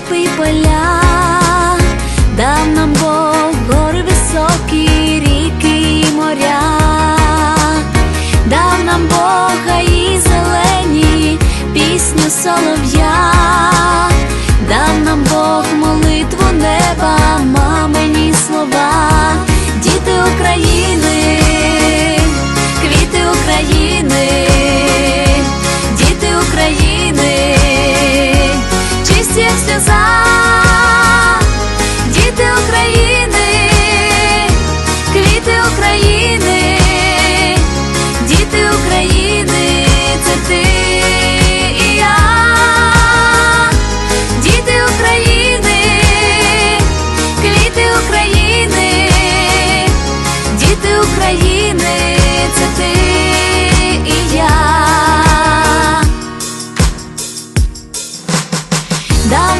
people love desire